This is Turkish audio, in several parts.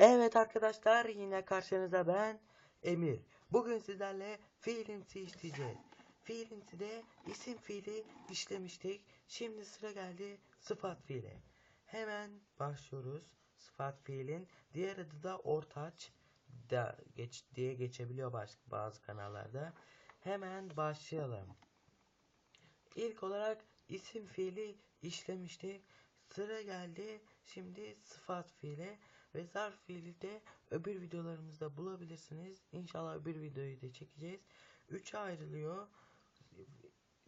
Evet arkadaşlar yine karşınızda ben Emir. Bugün sizlerle fiilimsi işleyeceğiz. Fiilimside isim fiili işlemiştik. Şimdi sıra geldi sıfat fiili. Hemen başlıyoruz. Sıfat fiilin diğer adı da ortaç da geç diye geçebiliyor baş, bazı kanallarda. Hemen başlayalım. İlk olarak isim fiili işlemiştik. Sıra geldi şimdi sıfat fiili ve zarf fiili de öbür videolarımızda bulabilirsiniz. İnşallah öbür videoyu da çekeceğiz. Üçe ayrılıyor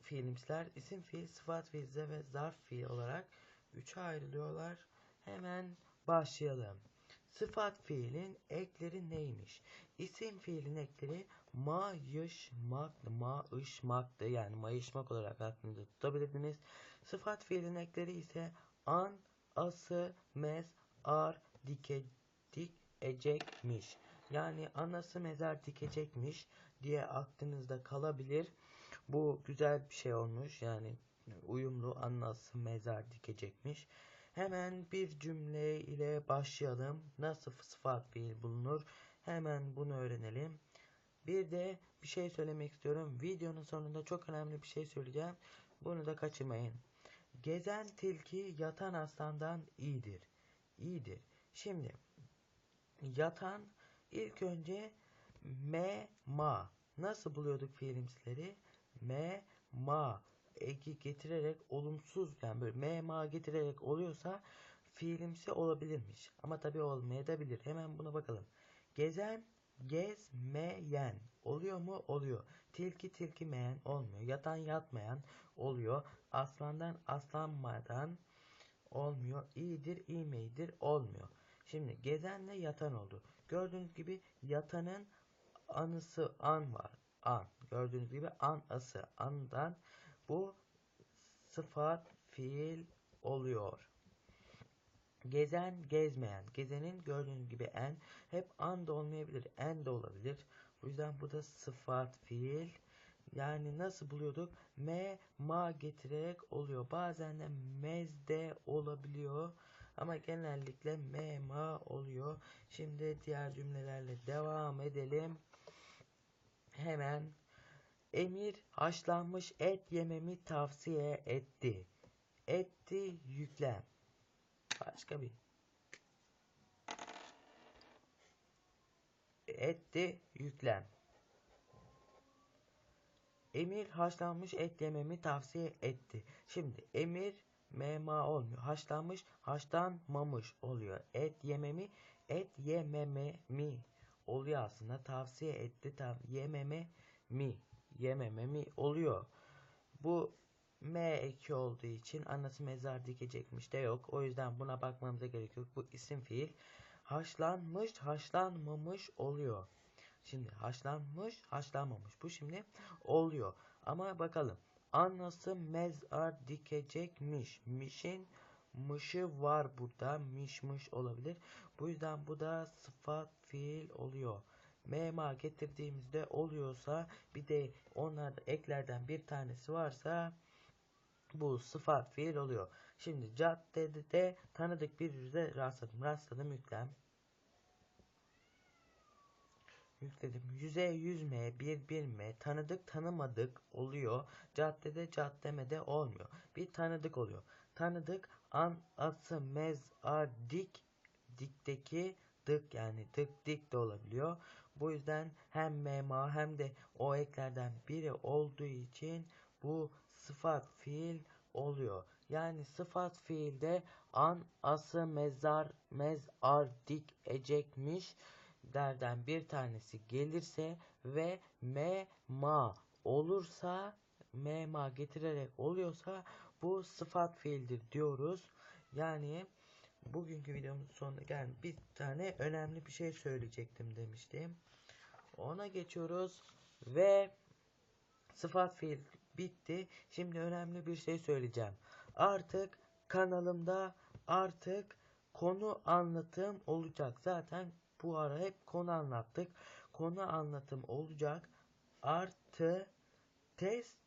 fiilimsler. isim fiil, sıfat fiil ve zarf fiil olarak üçe ayrılıyorlar. Hemen başlayalım. Sıfat fiilin ekleri neymiş? İsim fiilin ekleri mayışmak, maışmaktı. Yani mayışmak olarak aklınızda tutabilirsiniz. Sıfat fiilin ekleri ise an, ası, mez, ar, dike, dik, ecekmiş. Yani anası mezar dikecekmiş diye aklınızda kalabilir. Bu güzel bir şey olmuş. Yani uyumlu anası mezar dikecekmiş. Hemen bir cümle ile başlayalım. Nasıl sıfat fiil bulunur? Hemen bunu öğrenelim. Bir de bir şey söylemek istiyorum. Videonun sonunda çok önemli bir şey söyleyeceğim. Bunu da kaçırmayın. Gezen tilki yatan aslandan iyidir. İyidir. Şimdi yatan ilk önce me ma nasıl buluyorduk fiilimsleri? Me ma eki getirerek olumsuz yani böyle me ma getirerek oluyorsa fiilimsi olabilirmiş. Ama tabi olmayabilir. Hemen buna bakalım. Gezen gezmeyen oluyor mu? Oluyor. Tilki tilkimeyen olmuyor. Yatan yatmayan oluyor. Aslandan aslanmadan olmuyor. İyidir iyimeydir olmuyor. Şimdi gezenle yatan oldu. Gördüğünüz gibi yatanın anısı an var. An. Gördüğünüz gibi an ası andan bu sıfat fiil oluyor. Gezen gezmeyen. Gezenin gördüğünüz gibi en hep an da olmayabilir. En de olabilir. O yüzden bu da sıfat fiil. Yani nasıl buluyorduk? Me, ma getirerek oluyor. Bazen de mezde olabiliyor. Ama genellikle me, ma oluyor. Şimdi diğer cümlelerle devam edelim. Hemen Emir haşlanmış et yememi tavsiye etti. Etti yüklem. Başka bir. Etti yüklem. Emir haşlanmış et yememi tavsiye etti. Şimdi emir mema olmuyor. Haşlanmış haşlanmamış oluyor. Et yememi et yememe mi oluyor aslında. Tavsiye etti tav yememe mi yememe mi oluyor. Bu M eki olduğu için anası mezar dikecekmiş de yok. O yüzden buna bakmamıza gerek yok. Bu isim fiil haşlanmış haşlanmamış oluyor. Şimdi haşlanmış haşlanmamış. Bu şimdi oluyor. Ama bakalım. Anası mezar dikecekmiş. Mişin mışı var burada. Mişmiş olabilir. Bu yüzden bu da sıfat fiil oluyor. Mema getirdiğimizde oluyorsa bir de onlarda eklerden bir tanesi varsa bu sıfat fiil oluyor. Şimdi caddede de tanıdık bir yüze rastladım. Rastladım yüklem. Yükledim. Yüze yüzme, bir bilme, tanıdık tanımadık oluyor. Caddede caddemede olmuyor. Bir tanıdık oluyor. Tanıdık an, ası, mez, ar, dik, dikteki dık yani dık dik de olabiliyor. Bu yüzden hem mema hem de o eklerden biri olduğu için bu sıfat fiil oluyor. Yani sıfat fiilde an, ası, mezar, mezar, dik, ecekmiş derden bir tanesi gelirse ve ma olursa ma getirerek oluyorsa bu sıfat fiildir diyoruz. Yani bugünkü videomuzun sonuna geldim. Bir tane önemli bir şey söyleyecektim demiştim. Ona geçiyoruz ve sıfat fiil bitti. Şimdi önemli bir şey söyleyeceğim. Artık kanalımda artık konu anlatım olacak. Zaten bu ara hep konu anlattık. Konu anlatım olacak. Artı test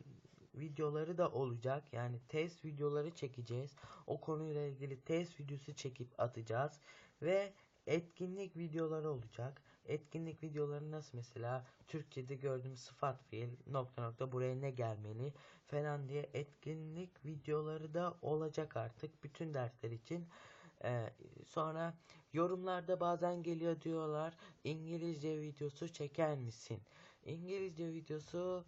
videoları da olacak. Yani test videoları çekeceğiz. O konuyla ilgili test videosu çekip atacağız. Ve etkinlik videoları olacak. Etkinlik videoları nasıl mesela Türkçe'de gördüğüm sıfat fiil nokta nokta buraya ne gelmeli falan diye etkinlik videoları da olacak artık bütün dersler için. Ee, sonra yorumlarda bazen geliyor diyorlar İngilizce videosu çeker misin? İngilizce videosu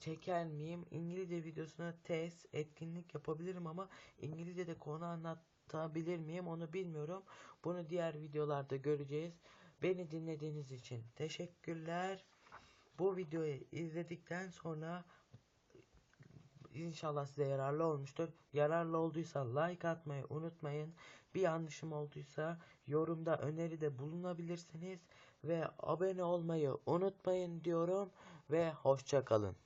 çeker miyim? İngilizce videosuna test, etkinlik yapabilirim ama İngilizce'de konu anlatabilir miyim onu bilmiyorum. Bunu diğer videolarda göreceğiz. Beni dinlediğiniz için teşekkürler. Bu videoyu izledikten sonra inşallah size yararlı olmuştur. Yararlı olduysa like atmayı unutmayın. Bir yanlışım olduysa yorumda öneride bulunabilirsiniz ve abone olmayı unutmayın diyorum ve hoşça kalın.